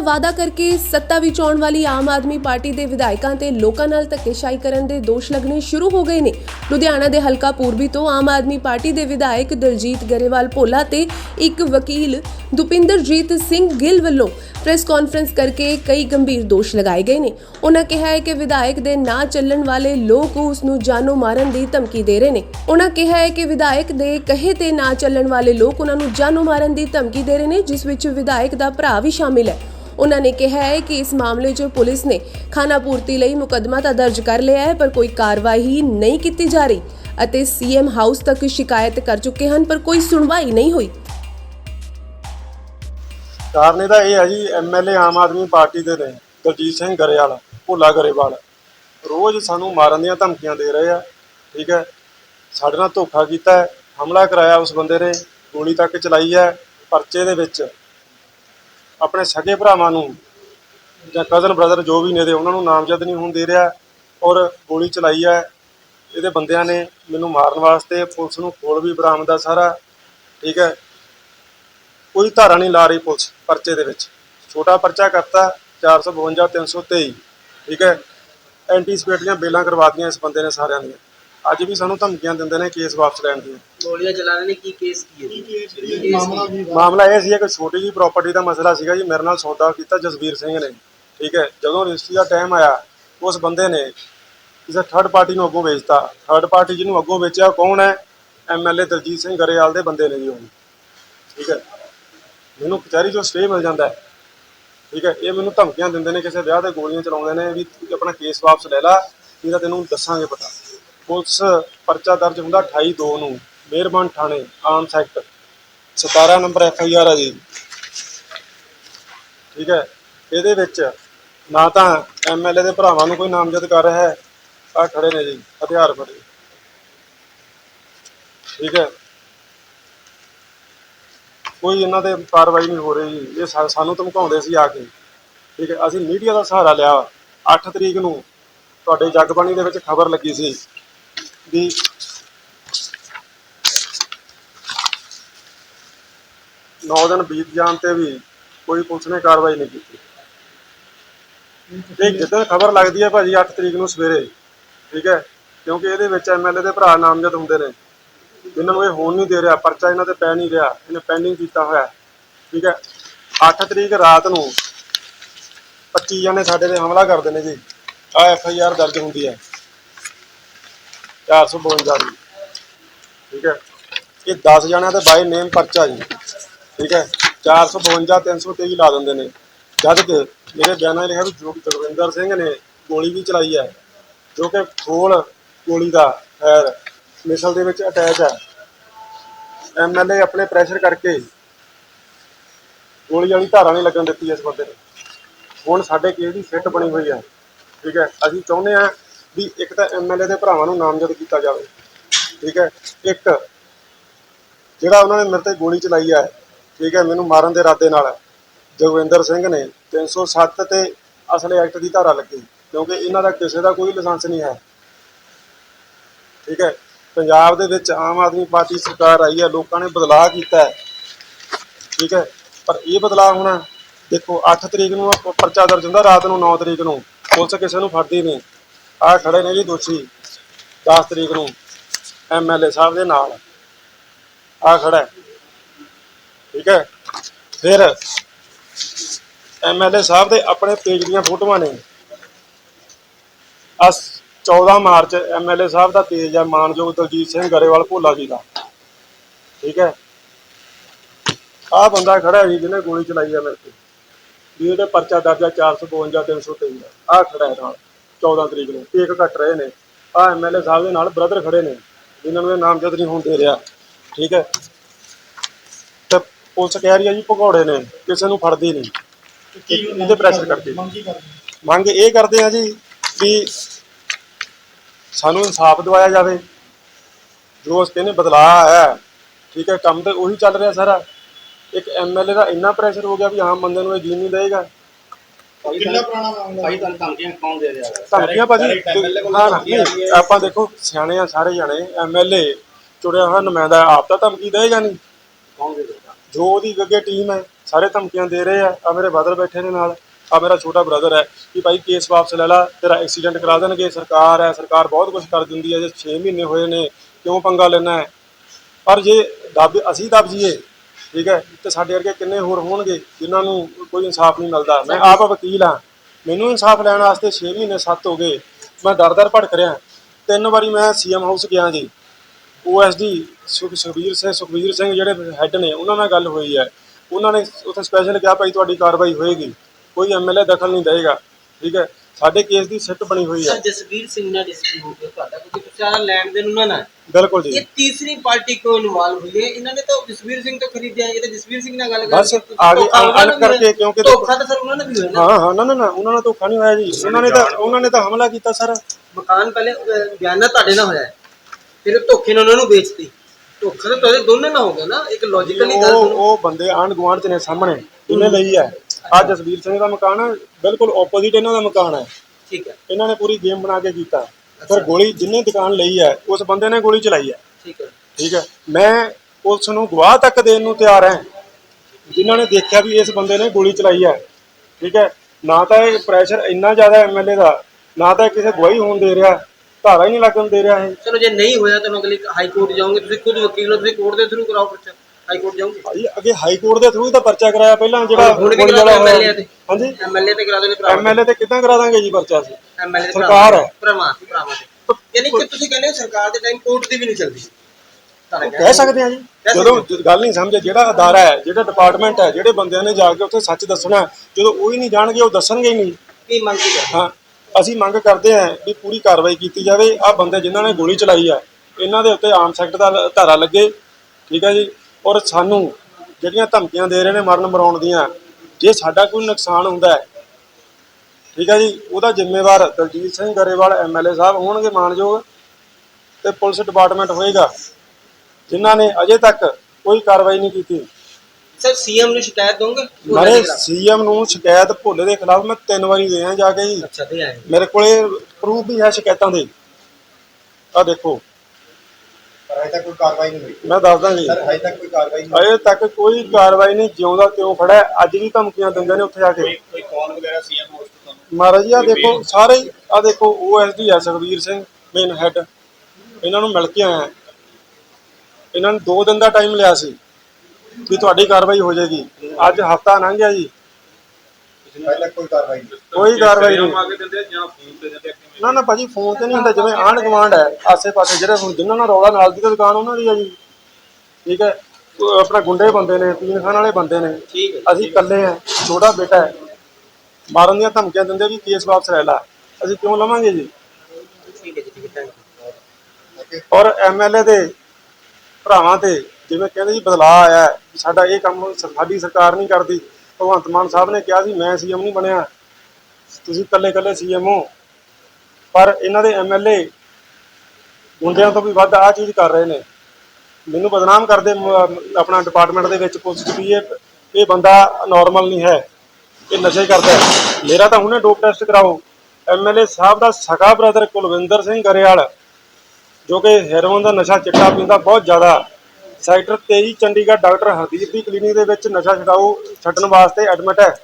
ਦਾ ਵਾਅਦਾ ਕਰਕੇ ਸੱਤਾ ਵਿੱਚ ਆਉਣ ਵਾਲੀ ਆਮ ਆਦਮੀ ਪਾਰਟੀ ਦੇ ਵਿਧਾਇਕਾਂ ਤੇ ਲੋਕਾਂ ਨਾਲ ਧੱਕੇਸ਼ਾਹੀ ਕਰਨ ਦੇ ਦੋਸ਼ ਲੱਗਣੇ ਸ਼ੁਰੂ ਹੋ ਗਏ ਨੇ। ਲੁਧਿਆਣਾ ਦੇ ਹਲਕਾ ਪੂਰਬੀ ਤੋਂ ਆਮ ਆਦਮੀ ਪਾਰਟੀ ਦੇ ਵਿਧਾਇਕ ਦਲਜੀਤ ਗਰੇਵਾਲ ਭੋਲਾ ਤੇ ਇੱਕ ਵਕੀਲ ਦੁਪਿੰਦਰਜੀਤ ਸਿੰਘ ਗਿੱਲ ਵੱਲੋਂ ਪ੍ਰੈਸ ਕਾਨਫਰੰਸ ਕਰਕੇ ਕਈ ਗੰਭੀਰ ਦੋਸ਼ ਲਗਾਏ ਗਏ ਨੇ। ਉਹਨਾਂ ਕਿਹਾ ਹੈ ਕਿ ਵਿਧਾਇਕ ਦੇ ਨਾ ਚੱਲਣ ਵਾਲੇ ਲੋਕ ਉਸ ਨੂੰ ਜਾਨੋਂ ਮਾਰਨ ਦੀ ਧਮਕੀ ਦੇ ਰਹੇ ਨੇ। ਉਹਨਾਂ ਕਿਹਾ ਹੈ ਕਿ ਵਿਧਾਇਕ ਦੇ ਕਹੇ ਤੇ ਨਾ ਚੱਲਣ ਵਾਲੇ ਲੋਕ ਉਹਨਾਂ ਨੂੰ ਜਾਨੋਂ ਮਾਰਨ ਦੀ ਧਮਕੀ ਦੇ ਰਹੇ ਨੇ, ਜਿਸ ਵਿੱਚ ਵਿਧਾਇਕ ਦਾ ਭਰਾ ਵੀ ਸ਼ਾਮਿਲ ਹੈ। ਉਹਨਾਂ ਨੇ ਕਿਹਾ ਹੈ ਕਿ ਇਸ ਮਾਮਲੇ 'ਚ ਪੁਲਿਸ ਨੇ ਖਾਨਾ ਪੂਰਤੀ ਲਈ ਮੁਕੱਦਮਾ ਤਾਂ ਦਰਜ ਕਰ ਲਿਆ ਹੈ, ਪਰ ਕੋਈ ਕਾਰਵਾਈ ਨਹੀਂ ਕੀਤੀ ਜਾ ਰਹੀ ਅਤੇ ਸੀਐਮ ਹਾਊਸ ਤੱਕ ਸ਼ਿਕਾਇਤ ਕਰ ਚੁੱਕੇ ਹਨ, ਪਰ ਕੋਈ ਸੁਣਵਾਈ ਨਹੀਂ ਹੋਈ। ਕਾਰਨ ਇਹਦਾ ਇਹ ਹੈ ਜੀ ਐਮਐਲਏ ਆਮ ਆਦਮੀ ਪਾਰਟੀ ਦੇ ਨੇ, ਦਲਜੀਤ ਸਿੰਘ ਗਰੇਵਾਲ, ਭੋਲਾ ਗਰੇਵਾਲ। ਰੋਜ਼ ਸਾਨੂੰ ਮਾਰਨ ਦੀਆਂ ਧਮਕੀਆਂ ਦੇ ਰਹੇ ਆ, ਠੀਕ ਹੈ? ਸਾਡੇ ਨਾਲ ਧੋਖਾ ਕੀਤਾ ਹਮਲਾ ਕਰਾਇਆ ਉਸ ਬੰਦੇ ਨੇ, ਗੋਲੀ ਤੱਕ ਚਲਾਈ ਹੈ, ਪਰਚੇ ਦੇ ਵਿੱਚ। ਆਪਣੇ ਸਗੇ ਭਰਾਵਾਂ ਨੂੰ ਜਾਂ ਕਜ਼ਨ ਬ੍ਰਦਰ ਜੋ ਵੀ ਨੇ ਦੇ ਉਹਨਾਂ ਨੂੰ ਨਾਮਜ਼ਦ ਨਹੀਂ ਹੋਣ ਦੇ ਰਿਹਾ ਔਰ ਗੋਲੀ ਚਲਾਈ ਹੈ ਇਹਦੇ ਬੰਦਿਆਂ ਨੇ ਮੈਨੂੰ ਮਾਰਨ ਵਾਸਤੇ ਪੁਲਿਸ ਨੂੰ ਖੋਲ ਵੀ ਬਰਾਮਦ ਆ ਸਾਰਾ, ਠੀਕ ਹੈ। ਕੋਈ ਧਾਰਾ ਨਹੀਂ ਲਾ ਰਹੀ ਪੁਲਿਸ ਪਰਚੇ ਦੇ ਵਿੱਚ। ਛੋਟਾ ਪਰਚਾ ਕਰਤਾ 452 323 ਠੀਕ ਹੈ। ਐਂਟੀਸਪੇਟ ਦੀਆਂ ਬੇਲਾਂ ਕਰਵਾਤੀਆਂ ਇਸ ਬੰਦੇ ਨੇ ਸਾਰਿਆਂ ਦੀਆਂ। ਅੱਜ ਵੀ ਸਾਨੂੰ ਧਮਕੀਆਂ ਦਿੰਦੇ ਨੇ ਕੇਸ ਵਾਪਸ ਲੈਣ ਦੀਆਂ ਗੋਲੀਆਂ ਚਲਾਣੇ ਨੇ ਕੀ ਕੇਸ ਕੀ ਹੈ ਜੀ? ਮਾਮਲਾ ਇਹ ਸੀ ਕਿ ਛੋਟੀ ਜੀ ਪ੍ਰਾਪਰਟੀ ਦਾ ਮਸਲਾ ਸੀਗਾ ਜੀ। ਮੇਰੇ ਨਾਲ ਸੌਦਾ ਕੀਤਾ ਜਸਵੀਰ ਸਿੰਘ ਨੇ। ਠੀਕ ਹੈ? ਜਦੋਂ ਰਜਿਸਟਰੀ ਦਾ ਟਾਈਮ ਆਇਆ ਉਸ ਬੰਦੇ ਨੇ ਕਿਸੇ ਥਰਡ ਪਾਰਟੀ ਨੂੰ ਅੱਗੋਂ ਵੇਚਤਾ। ਥਰਡ ਪਾਰਟੀ ਜਿਹਨੂੰ ਅੱਗੋਂ ਵੇਚਿਆ ਕੌਣ ਹੈ? ਐਮਐਲਏ ਦਲਜੀਤ ਸਿੰਘ ਗਰੇਵਾਲ ਦੇ ਬੰਦੇ ਨੇ ਜੀ ਉਹ। ਠੀਕ ਹੈ? ਮੈਨੂੰ ਕਚਹਿਰੀ ਚੋਂ ਸਟੇ ਮਿਲ ਜਾਂਦਾ ਹੈ। ਠੀਕ ਹੈ? ਇਹ ਮੈਨੂੰ ਧਮਕੀਆਂ ਦਿੰਦੇ ਨੇ ਕਿਸੇ ਵਿਆਹ ਤੇ ਗੋਲੀਆਂ ਚਲਾਉਂਦੇ ਨੇ ਵੀ ਆਪਣਾ ਕੇਸ ਵਾਪਸ ਲੈ ਲੈ ਤਾਂ ਤੈਨੂੰ ਦੱਸਾਂਗੇ ਪਤਾ। ਪੁਲਿਸ ਪਰਚਾ ਦਰਜ ਹੁੰਦਾ 28 2 ਨੂੰ, ਮਿਹਰਬਾਨ ਥਾਣੇ, ਆਮ sector 17 number F I R ਹੈ ਜੀ। ਠੀਕ ਹੈ, ਇਹਦੇ ਵਿੱਚ ਨਾ ਤਾਂ ਐਮ ਐਲ ਏ ਦੇ ਭਰਾਵਾਂ ਨੂੰ ਕੋਈ ਨਾਮਜ਼ਦ ਕਰ ਰਿਹਾ ਹੈ ਆ ਖੜੇ ਨੇ ਜੀ ਹਥਿਆਰ ਫੜੇ ਠੀਕ ਹੈ। ਕੋਈ ਇਹਨਾਂ ਤੇ ਕਾਰਵਾਈ ਨਹੀਂ ਹੋ ਰਹੀ ਜੀ ਇਹ ਸਾਨੂੰ ਧਮਕਾਉਂਦੇ ਸੀ ਆ ਕੇ। ਠੀਕ ਹੈ, ਅਸੀਂ ਮੀਡੀਆ ਦਾ ਸਹਾਰਾ ਲਿਆ। 8 ਤਰੀਕ ਨੂੰ ਤੁਹਾਡੇ ਜਗਬਾਣੀ ਦੇ ਵਿੱਚ ਖਬਰ ਲੱਗੀ ਸੀ। ਵੀ ਨੌ ਦਿਨ ਬੀਤ ਜਾਣ ਤੇ ਵੀ ਕੋਈ ਪੁਲਿਸ ਨੇ ਕਾਰਵਾਈ ਨਹੀਂ ਕੀਤੀ। ਤੇ ਜਿੱਦਾਂ ਖਬਰ ਲੱਗਦੀ ਹੈ ਭਾਜੀ 8 ਤਰੀਕ ਨੂੰ ਸਵੇਰੇ, ਠੀਕ ਹੈ, ਕਿਉਂਕਿ ਇਹਦੇ ਵਿੱਚ ਐਮਐਲਏ ਦੇ ਭਰਾ ਨਾਮਜ਼ਦ ਹੁੰਦੇ ਨੇ। ਜਿਨ੍ਹਾਂ ਨੂੰ ਇਹ ਹੋਣ ਨਹੀਂ ਦੇ ਰਿਹਾ, ਪਰਚਾ ਇਹਨਾਂ ਤੇ ਪੈ ਨਹੀਂ ਰਿਹਾ, ਇਹਨੇ ਪੈਂਡਿੰਗ ਕੀਤਾ ਹੋਇਆ, ਠੀਕ ਹੈ। 8 ਤਰੀਕ ਰਾਤ ਨੂੰ 25 ਜਣੇ ਸਾਡੇ ਤੇ ਹਮਲਾ ਕਰਦੇ ਨੇ ਜੀ। ਆ ਐਫ ਆਈ ਆਰ ਦਰਜ ਹੁੰਦੀ ਹੈ। 452 ਦੀ। ਠੀਕ ਹੈ? ਇਹ 10 ਜਣਿਆਂ ਤੇ ਬਾਈ ਨੇਮ ਪਰਚਾ ਜੀ। ਠੀਕ ਹੈ? 452 323 ਲਾ ਦਿੰਦੇ ਨੇ। ਜਦ ਕਿ ਮੇਰੇ ਬਿਆਨਾਂ 'ਚ ਲਿਖਿਆ ਵੀ ਜੋ ਜਗਵਿੰਦਰ ਸਿੰਘ ਨੇ ਗੋਲੀ ਵੀ ਚਲਾਈ ਹੈ, ਜੋ ਕਿ ਖੋਲ ਗੋਲੀ ਦਾ ਖੈਰ, ਮਿਸਲ ਦੇ ਵਿੱਚ ਅਟੈਚ ਹੈ। ਐਮਐਲਏ ਆਪਣੇ ਪ੍ਰੈਸ਼ਰ ਕਰਕੇ ਗੋਲੀ ਵਾਲੀ ਧਾਰਾ ਨਹੀਂ ਲੱਗਣ ਦਿੱਤੀ ਇਸ ਬੰਦੇ ਨੂੰ। ਹੁਣ ਸਾਡੇ ਕੇਸ ਦੀ ਫਿੱਟ ਬਣੀ ਹੋਈ ਹੈ। ਠੀਕ ਹੈ? ਅਸੀਂ ਚਾਹੁੰਦੇ ਹਾਂ ਵੀ ਇੱਕ ਤਾਂ ਐਮਐਲਏ ਦੇ ਭਰਾਵਾਂ ਨੂੰ ਨਾਮਜ਼ਦ ਕੀਤਾ ਜਾਵੇ। ਠੀਕ ਹੈ? ਇੱਕ, ਜਿਹੜਾ ਉਹਨਾਂ ਨੇ ਮੇਰੇ ਤੇ ਗੋਲੀ ਚਲਾਈ ਹੈ ਠੀਕ ਹੈ, ਮੈਨੂੰ ਮਾਰਨ ਦੇ ਇਰਾਦੇ ਨਾਲ ਜਗਵਿੰਦਰ ਸਿੰਘ ਨੇ 307 ਤੇ ਅਸਲੇ ਐਕਟ ਦੀ ਧਾਰਾ ਲੱਗੀ, ਕਿਉਂਕਿ ਇਹਨਾਂ ਦਾ ਕਿਸੇ ਦਾ ਕੋਈ ਲਾਇਸੈਂਸ ਨਹੀਂ ਹੈ। ਠੀਕ ਹੈ? ਪੰਜਾਬ ਦੇ ਵਿੱਚ ਆਮ ਆਦਮੀ ਪਾਰਟੀ ਸਰਕਾਰ ਆਈ ਹੈ, ਲੋਕਾਂ ਨੇ ਬਦਲਾਅ ਕੀਤਾ ਹੈ। ਠੀਕ ਹੈ? ਪਰ ਇਹ ਬਦਲਾਅ ਹੁਣ ਦੇਖੋ 8 ਤਰੀਕ ਨੂੰ ਪਰਚਾ ਦਰਜ ਹੁੰਦਾ, ਰਾਤ ਨੂੰ 9 ਤਰੀਕ ਨੂੰ, ਪੁਲਿਸ ਕਿਸੇ ਨੂੰ ਫੜਦੀ ਨਹੀਂ। ਆਹ ਖੜੇ ਨੇ ਜੀ ਦੋਸ਼ੀ 10 ਤਰੀਕ ਨੂੰ ਐਮਐਲਏ ਸਾਹਿਬ ਦੇ ਨਾਲ। ਆਹ ਖੜਾ ਠੀਕ ਹੈ। ਫਿਰ ਐਮਐਲਏ ਸਾਹਿਬ ਦੇ ਆਪਣੇ ਪੇਜ ਦੀਆਂ ਫੋਟੋਆਂ ਨੇ। ਅਸ 14 ਮਾਰਚ ਐਮਐਲਏ ਸਾਹਿਬ ਦਾ ਪੇਜ ਹੈ ਮਾਨਯੋਗ ਦਲਜੀਤ ਸਿੰਘ ਗਰੇਵਾਲ ਭੋਲਾ ਜੀ ਦਾ। ਠੀਕ ਹੈ। ਆਹ ਬੰਦਾ ਖੜਾ ਜੀ ਜਿਹਨੇ ਗੋਲੀ ਚਲਾਈ ਆ ਮੇਰੇ ਤੇ ਵੀ ਇਹਦੇ ਪਰਚਾ ਦਰਜ ਹੈ 452 323 ਦਾ। ਆਹ ਖੜਾ ਹੈ ਨਾਲ। 14 ਤਰੀਕ ਨੂੰ ਕੇਕ ਕੱਟ ਰਹੇ ਨੇ। ਆਹ ਐਮਐਲਏ ਸਾਹਿਬ ਦੇ ਨਾਲ ਬ੍ਰਦਰ ਖੜੇ ਨੇ ਜਿਨ੍ਹਾਂ ਨੂੰ ਇਹ ਨਾਮਜ਼ਦ ਨਹੀਂ ਹੋਣ ਦੇ ਰਿਹਾ। ਠੀਕ ਹੈ? ਤੇ ਪੁਲਿਸ ਕਹਿ ਰਹੀ ਹੈ ਜੀ ਭਗੌੜੇ ਨੇ ਕਿਸੇ ਨੂੰ ਫੜਦੀ ਨਹੀਂ। ਇਹਦੇ ਪ੍ਰੈਸ਼ਰ ਕਰਕੇ। ਮੰਗ ਇਹ ਕਰਦੇ ਆ ਜੀ ਵੀ ਸਾਨੂੰ ਇਨਸਾਫ ਦਿਵਾਇਆ ਜਾਵੇ। ਜੋ ਉਸ ਕਹਿੰਦੇ ਬਦਲਾਅ ਆਇਆ ਹੈ, ਠੀਕ ਹੈ ਕੰਮ ਤੇ ਉਹੀ ਚੱਲ ਰਿਹਾ ਸਾਰਾ। ਇੱਕ ਐਮਐਲਏ ਦਾ ਇੰਨਾ ਪ੍ਰੈਸ਼ਰ ਹੋ ਗਿਆ ਵੀ ਆਮ ਬੰਦੇ ਨੂੰ ਇਹ ਜੀਣ ਨਹੀਂ ਦੇਗਾ ਕਿੰਨਾ ਪੁਰਾਣਾ ਮਾਮਲਾ ਭਾਈ ਤੁਹਾਨੂੰ ਧਮਕੀਆਂ ਕੌਣ ਦੇ ਰਿਹਾ? ਹੈ ਧਮਕੀਆਂ ਭਾਜੀ ਹਾਂ ਨਹੀਂ ਆਪਾਂ ਦੇਖੋ ਸਿਆਣੇ ਆ ਸਾਰੇ ਜਾਣੇ ਐਮਐਲਏ ਚੁਣਿਆ ਹੋਇਆ ਨੁਮਾਇੰਦਾ ਆਪ ਤਾਂ ਧਮਕੀ ਦੇਗਾ ਨਹੀਂ। ਕੌਣ ਦੇ ਰਿਹਾ? ਜੋ ਉਹਦੀ ਅੱਗੇ ਟੀਮ ਹੈ ਸਾਰੇ ਧਮਕੀਆਂ ਦੇ ਰਹੇ ਆ। ਆ ਮੇਰੇ ਬ੍ਰਦਰ ਬੈਠੇ ਨੇ ਨਾਲ ਆ ਮੇਰਾ ਛੋਟਾ ਬ੍ਰਦਰ ਹੈ ਕਿ ਭਾਈ ਕੇਸ ਵਾਪਸ ਲੈ ਲੈ ਤੇਰਾ ਐਕਸੀਡੈਂਟ ਕਰਾ ਦੇਣਗੇ ਸਰਕਾਰ ਹੈ ਸਰਕਾਰ ਬਹੁਤ ਕੁਝ ਕਰ ਦਿੰਦੀ ਹੈ ਜੇ 6 ਮਹੀਨੇ ਹੋਏ ਨੇ ਕਿਉਂ ਪੰਗਾ ਲੈਣਾ ਹੈ? ਪਰ ਜੇ ਦੱਬ ਅਸੀਂ ਦੱਬ ਜੀਏ ਠੀਕ ਹੈ? ਤੇ ਸਾਡੇ ਵਰਗੇ ਕਿੰਨੇ ਹੋਰ ਹੋਣਗੇ ਜਿਨ੍ਹਾਂ ਨੂੰ ਕੋਈ ਇਨਸਾਫ ਨਹੀਂ ਮਿਲਦਾ? ਮੈਂ ਆਪ ਵਕੀਲ ਹਾਂ। ਮੈਨੂੰ ਇਨਸਾਫ ਲੈਣ ਵਾਸਤੇ 6 ਮਹੀਨੇ 7 ਹੋ ਗਏ। ਮੈਂ ਦਰ-ਦਰ ਭਟਕ ਰਿਹਾ। ਤਿੰਨ ਵਾਰੀ ਮੈਂ ਸੀਐਮ ਹਾਊਸ ਗਿਆ ਜੀ। ਓਐਸਡੀ ਸੁਖ ਸੁਖਬੀਰ ਸਿੰਘ ਸੁਖਬੀਰ ਸਿੰਘ ਜਿਹੜੇ ਹੈੱਡ ਨੇ, ਉਹਨਾਂ ਨਾਲ ਗੱਲ ਹੋਈ ਹੈ। ਉਹਨਾਂ ਨੇ ਉੱਥੇ ਸਪੈਸ਼ਲ ਕਿਹਾ ਭਾਈ ਤੁਹਾਡੀ ਕਾਰਵਾਈ ਹੋਏਗੀ। ਕੋਈ ਐਮਐਲਏ ਦਖਲ ਨਹੀਂ ਦੇਗਾ ਠੀਕ ਹੈ? ਸਾਡੇ ਕੇਸ ਦੀ ਸਿੱਟ ਬਣੀ ਹੋਈ ਹੈ ਜਸਵੀਰ ਸਿੰਘ ਨਾਲ ਡਿਸਪਿਊਟ ਹੈ ਤੁਹਾਡਾ ਕਿਉਂਕਿ ਤੁਸੀਂ ਸਾਰਾ ਲੈਣ ਦੇਣ ਉਹਨਾਂ ਨਾਲ। ਬਿਲਕੁਲ ਜੀ। ਇਹ ਤੀਸਰੀ ਪਾਰਟੀ ਕੋ ਇਨਵੋਲਵ ਹੋਈ ਹੈ? ਇਹਨਾਂ ਨੇ ਤਾਂ ਜਸਵੀਰ ਸਿੰਘ ਤੋਂ ਖਰੀਦਿਆ ਇਹ ਤਾਂ ਜਸਵੀਰ ਸਿੰਘ ਨਾਲ ਗੱਲ ਬਸ ਕਰਕੇ ਆਗੇ ਧੋਖਾ ਉਹਨਾਂ ਅਣ ਨਾਲ ਵੀ ਕਰਕੇ ਹੋਇਆ। ਕਿਉਂਕਿ ਧੋਖਾ ਤਾਂ ਸਰ ਉਹਨਾਂ ਨੇ ਵੀ ਹੋਇਆ ਨਾ। ਹਾਂ ਹਾਂ ਨਾ ਨਾ ਨਾ ਉਹਨਾਂ ਨਾਲ ਧੋਖਾ ਨਹੀਂ ਹੋਇਆ ਜੀ। ਉਹਨਾਂ ਨੇ ਤਾਂ ਉਹਨਾਂ ਨੇ ਤਾਂ ਹਮਲਾ ਕੀਤਾ ਸਰ। ਮਕਾਨ ਪਹਿਲੇ ਅਹ, ਬਿਆਨਾ ਤੁਹਾਡੇ ਨਾਲ ਹੋਇਆ ਹੈ। ਫਿਰ ਧੋਖੇ ਨਾਲ ਉਹਨਾਂ ਨੂੰ ਵੇਚਤੀ। ਧੋਖਾ ਤਾਂ ਤੁਹਾਡੇ ਦੋਨੇ ਨਾਲ ਹੋ ਗਿਆ ਨਾ। ਇੱਕ ਲੌਜੀਕਲੀ ਗੱਲ ਉਹ ਬੰਦੇ ਆਂਢ ਗੁਆਂਢ ਚ ਨੇ ਸਾਹਮਣੇ। ਇਹਨੇ ਲਈ ਹੈ? ਆ ਜਸਵੀਰ ਸਿੰਘ ਦਾ ਮਕਾਨ ਹੈ ਬਿਲਕੁਲ ਆਪੋਜ਼ਿਟ ਇਹਨਾਂ ਦਾ ਮਕਾਨ ਹੈ ਠੀਕ ਹੈ। ਇਹਨਾਂ ਨੇ ਪੂਰੀ ਗੇਮ ਬਣਾ ਕੇ ਕੀਤਾ। ਫਿਰ ਗੋਲੀ ਜਿੰਨੇ ਦੁਕਾਨ ਲਈ ਹੈ ਉਸ ਬੰਦੇ ਨੇ ਗੋਲੀ ਚਲਾਈ ਹੈ ਠੀਕ ਹੈ। ਠੀਕ ਹੈ। ਮੈਂ ਪੁਲਿਸ ਨੂੰ ਗਵਾਹ ਤੱਕ ਦੇਣ ਨੂੰ ਤਿਆਰ ਹਾਂ। ਜਿਨ੍ਹਾਂ ਨੇ ਦੇਖਿਆ ਵੀ ਇਸ ਬੰਦੇ ਨੇ ਗੋਲੀ ਚਲਾਈ ਹੈ ਠੀਕ ਹੈ। ਨਾ ਤਾਂ ਇਹ ਪ੍ਰੈਸ਼ਰ ਇੰਨਾ ਜ਼ਿਆਦਾ ਐਮਐਲਏ ਦਾ ਨਾ ਤਾਂ ਕਿਸੇ ਗਵਾਹੀ ਹੋਣ ਦੇ ਰਿਹਾ। ਧਾਰਾ ਹੀ ਨਹੀਂ ਲੱਗਣ ਦੇ ਰਿਹਾ ਇਹ। ਚਲੋ ਜੇ ਨਹੀਂ ਹੋਇਆ ਤਾਂ ਅਗਲੇ ਹਾਈ ਕੋਰਟ ਜਾਓਗੇ ਤੁਸੀਂ ਖੁਦ ਵਕੀਲ ਹੋ ਤੁਸੀਂ ਕੋਰਟ ਦੇ ਥਰੂ ਕਰਾਓ ਪਰਚਾ ਹਾਈ ਕੋਰਟ ਜਾਓਗੇ ਭਾਈ ਅੱਗੇ ਹਾਈ ਕੋਰਟ ਦੇ ਥਰੂ ਹੀ ਤਾਂ ਪਰਚਾ ਕਰਾਇਆ ਪਹਿਲਾਂ ਜਿਹੜਾ ਹੁਣ ਵੀ ਕਰਾ MLA ਤੇ। ਹਾਂਜੀ? ਐਮਐਲਏ ਤੇ ਕਰਾ ਦੋਗੇ ਭਰਾ ਐਮਐਲਏ ਤੇ ਕਿੱਦਾਂ ਕਰਾ ਦਾਂਗੇ ਜੀ ਪਰਚਾ ਅਸੀਂ? ਐਮਐਲਏ ਸਰਕਾਰ ਹੈ। ਭਰਾਵਾਂ ਭਰਾਵਾਂ ਤੇ। ਯਾਨੀ ਕਿ ਤੁਸੀਂ ਕਹਿੰਦੇ ਹੋ ਸਰਕਾਰ ਦੇ ਟਾਈਮ ਕੋਰਟ ਦੀ ਵੀ ਨਹੀਂ ਚੱਲਦੀ। ਤੁਹਾਡਾ ਕਹਿ ਸਕਦੇ ਹਾਂ ਜੀ। ਜਦੋਂ ਗੱਲ ਨਹੀਂ ਸਮਝੇ ਜਿਹੜਾ ਅਦਾਰਾ ਹੈ ਜਿਹੜਾ ਡਿਪਾਰਟਮੈਂਟ ਹੈ ਜਿਹੜੇ ਬੰਦਿਆਂ ਨੇ ਜਾ ਕੇ ਉੱਥੇ ਸੱਚ ਦੱਸਣਾ ਹੈ, ਜਦੋਂ ਉਹ ਹੀ ਨਹੀਂ ਜਾਣਗੇ ਉਹ ਦੱਸਣਗੇ ਹੀ ਨਹੀਂ। ਕੀ ਮੰਗ ਕੀ ਹਾਂ ਅਸੀਂ ਮੰਗ ਕਰਦੇ ਹਾਂ ਵੀ ਪੂਰੀ ਕਾਰਵਾਈ ਕੀਤੀ ਜਾਵੇ। ਆ ਬੰਦੇ ਜਿਨ੍ਹਾਂ ਨੇ ਗੋਲੀ ਚਲਾਈ ਆ ਇਹਨਾਂ ਦੇ ਉੱਤੇ ਆਮ ਸੈਕਟ ਦਾ ਧਾਰਾ ਲੱਗੇ। ਠੀਕ ਹੈ ਜੀ? ਔਰ ਸਾਨੂੰ ਜਿਹੜੀਆਂ ਧਮਕੀਆਂ ਦੇ ਰਹੇ ਨੇ ਮਰਨ ਮਰਾਉਣ ਦੀਆਂ ਜੇ ਸਾਡਾ ਕੋਈ ਨੁਕਸਾਨ ਹੁੰਦਾ ਹੈ ਠੀਕ ਹੈ ਜੀ ਉਹਦਾ ਜ਼ਿੰਮੇਵਾਰ ਦਲਜੀਤ ਸਿੰਘ ਗਰੇਵਾਲ ਐਮਐਲਏ ਸਾਹਿਬ ਹੋਣਗੇ ਮਾਨਯੋਗ ਤੇ ਪੁਲਿਸ ਡਿਪਾਰਟਮੈਂਟ ਹੋਏਗਾ ਜਿਨ੍ਹਾਂ ਨੇ ਅਜੇ ਤੱਕ ਕੋਈ ਕਾਰਵਾਈ ਨਹੀਂ ਕੀਤੀ। ਸਰ ਸੀਐਮ ਨੂੰ ਸ਼ਿਕਾਇਤ ਦੋਗੇ ਮਾਰੇ ਸੀਐਮ ਨੂੰ ਸ਼ਿਕਾਇਤ ਭੁੱਲੇ ਦੇ ਖਿਲਾਫ ਮੈਂ ਤਿੰਨ ਵਾਰੀ ਦੇ ਆ ਜਾ ਕੇ ਜੀ। ਅੱਛਾ ਤੇ ਆਏ। ਮੇਰੇ ਕੋਲੇ ਪ੍ਰੂਫ ਵੀ ਹੈ ਸ਼ਿਕਾਇਤਾਂ ਦੇ। ਆ ਦੇਖੋ ਪਰ ਅਜੇ ਤੱਕ ਕੋਈ ਕਾਰਵਾਈ ਨਹੀਂ ਹੋਈ। ਮੈਂ ਦੱਸਦਾ ਜੀ। ਸਰ ਅਜੇ ਤੱਕ ਕੋਈ ਕਾਰਵਾਈ ਨਹੀਂ ਅਜੇ ਤੱਕ ਕੋਈ ਕਾਰਵਾਈ ਨਹੀਂ ਜਿਉਂਦਾ ਤਿਉਂ ਖੜਾ ਹੈ। ਅੱਜ ਵੀ ਧਮਕੀਆਂ ਦਿੰਦੇ ਨੇ ਉੱਥੇ ਆ ਕੇ। ਕੋਈ ਕੌਣ ਵਗੈਰਾ ਸੀਐਮ ਹਾਊਸ ਤੋਂ ਤੁਹਾਨੂੰ ਮਹਾਰਾਜ ਜੀ ਆ ਦੇਖੋ ਸਾਰੇ ਆ ਦੇਖੋ ਓਐਸਡੀ ਹੈ ਸੁਖਵੀਰ ਸਿੰਘ ਮੇਨ ਹੈੱਡ ਇਹਨਾਂ ਨੂੰ ਮਿਲ ਕੇ ਆਇਆ ਇਹਨਾਂ ਨੇ 2 ਦਿਨ ਦਾ ਟਾਈਮ ਲਿਆ ਸੀ ਵੀ ਤੁਹਾਡੀ ਕਾਰਵਾਈ ਹੋ ਜਾਏਗੀ। ਅੱਜ ਹਫਤਾ ਲੰਘ ਗਿਆ ਜੀ। ਤੱਕ ਕੋਈ ਕਾਰਵਾਈ ਨਹੀਂ ਕੋਈ ਕਾਰਵਾਈ ਨਹੀਂ। ਦਿੰਦੇ ਜਾਂ ਨਾ ਨਾ ਭਾਜੀ ਫੋਨ ਤੇ ਨਹੀਂ ਹੁੰਦਾ ਜਿਵੇਂ ਆਂਢ ਗੁਆਂਢ ਹੈ ਆਸੇ ਪਾਸੇ ਜਿਹੜੇ ਹੁਣ ਜਿਨ੍ਹਾਂ ਨਾਲ ਰੌਲਾ ਨਾਲ ਦੀ ਤਾਂ ਦੁਕਾਨ ਉਹਨਾਂ ਦੀ ਹੈ ਜੀ। ਠੀਕ ਹੈ? ਆਪਣਾ ਗੁੰਡੇ ਬੰਦੇ ਨੇ ਪੀਣ ਖਾਣ ਵਾਲੇ ਬੰਦੇ ਨੇ। ਠੀਕ ਹੈ। ਅਸੀਂ ਇਕੱਲੇ ਆ ਛੋਟਾ ਬੇਟਾ ਹੈ। ਮਾਰਨ ਦੀਆਂ ਧਮਕੀਆਂ ਦਿੰਦੇ ਵੀ ਕੇਸ ਵਾਪਸ ਲੈ ਲਾ। ਅਸੀਂ ਕਿਉਂ ਲਵਾਂਗੇ ਜੀ? ਠੀਕ ਹੈ ਜੀ ਠੀਕ ਹੈ thank you। ਔਰ ਐਮਐਲਏ ਦੇ ਭਰਾਵਾਂ ਤੇ ਜਿਵੇਂ ਕਹਿੰਦੇ ਜੀ ਬਦਲਾਅ ਆਇਆ ਹੈ, ਵੀ ਸਾਡਾ ਇਹ ਕੰਮ ਸ- ਸਾਡੀ ਸਰਕਾਰ ਨਹੀਂ ਕਰਦੀ। ਭਗਵੰਤ ਮਾਨ ਸਾਹਿਬ ਨੇ ਕਿਹਾ ਸੀ ਮੈਂ ਸੀਐਮ ਨਹੀਂ ਬਣਿਆ। ਤੁਸੀਂ ਇਕੱਲੇ ਇਕੱਲੇ ਸੀਐਮ ਹੋ। ਪਰ ਇਹਨਾਂ ਦੇ ਐਮਐਲਏ ਮੁੰਡਿਆਂ ਤੋਂ ਵੀ ਵੱਧ ਆ ਚੀਜ਼ ਕਰ ਰਹੇ ਨੇ। ਮੈਨੂੰ ਬਦਨਾਮ ਕਰਦੇ ਆਪਣਾ ਡਿਪਾਰਟਮੈਂਟ ਦੇ ਵਿੱਚ ਪੁਲਿਸ 'ਚ ਵੀ ਇਹ ਇਹ ਬੰਦਾ ਨਾਰਮਲ ਨਹੀਂ ਹੈ। ਇਹ ਨਸ਼ੇ ਕਰਦਾ ਹੈ। ਮੇਰਾ ਤਾਂ ਹੁਣੇ ਡੋਪ ਟੈਸਟ ਕਰਾਓ। ਐਮਐਲਏ ਸਾਹਿਬ ਦਾ ਸਕਾ ਬ੍ਰਦਰ ਕੁਲਵਿੰਦਰ ਸਿੰਘ ਗਰੇਵਾਲ, ਜੋ ਕਿ ਹੈਰੋਇਨ ਦਾ ਨਸ਼ਾ ਚਿੱਟਾ ਪੀਂਦਾ ਬਹੁਤ ਜ਼ਿਆਦਾ। ਸੈਕਟਰ 23 ਚੰਡੀਗੜ੍ਹ ਡਾਕਟਰ ਹਰਦੀਪ ਦੀ ਕਲੀਨਿਕ ਦੇ ਵਿੱਚ ਨਸ਼ਾ ਛਡਾਊ ਛੱਡਣ ਵਾਸਤੇ ਐਡਮਿਟ ਹੈ।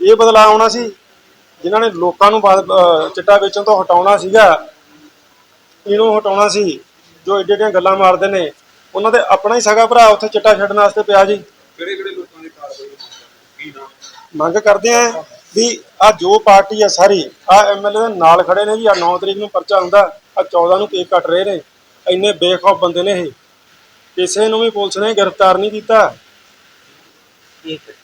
ਇਹ ਬਦਲਾਅ ਆਉਣਾ ਸੀ। ਜਿਨ੍ਹਾਂ ਨੇ ਲੋਕਾਂ ਨੂੰ ਅਹ ਚਿੱਟਾ ਵੇਚਣ ਤੋਂ ਹਟਾਉਣਾ ਸੀਗਾ ਇਹਨੂੰ ਹਟਾਉਣਾ ਸੀ ਜੋ ਏਡੀਆਂ ਏਡੀਆਂ ਗੱਲਾਂ ਮਾਰਦੇ ਨੇ ਉਹਨਾਂ ਦੇ ਆਪਣਾ ਹੀ ਸਗਾ ਭਰਾ ਉੱਥੇ ਚਿੱਟਾ ਛੱਡਣ ਵਾਸਤੇ ਪਿਆ ਜੀ। ਕਿਹੜੇ ਕਿਹੜੇ ਲੋਕਾਂ ਦੀ ਕਾਰਵਾਈ ਕੀ ਨਾਮ ਮੰਗ ਕਰਦੇ ਆ ਵੀ ਆ ਜੋ ਪਾਰਟੀ ਆ ਸਾਰੀ ਆ ਐਮਐਲਏ ਦੇ ਨਾਲ ਖੜੇ ਨੇ ਜੀ ਆ 9 ਤਰੀਕ ਨੂੰ ਪਰਚਾ ਹੁੰਦਾ ਆ 14 ਨੂੰ ਕੇਕ ਕੱਟ ਰਹੇ ਨੇ ਇੰਨੇ ਬੇਖੌਫ ਬੰਦੇ ਨੇ ਇਹ। ਕਿਸੇ ਨੂੰ ਵੀ ਪੁਲਿਸ ਨੇ ਗ੍ਰਿਫਤਾਰ ਨਹੀਂ ਕੀਤਾ। ਠੀਕ ਹੈ।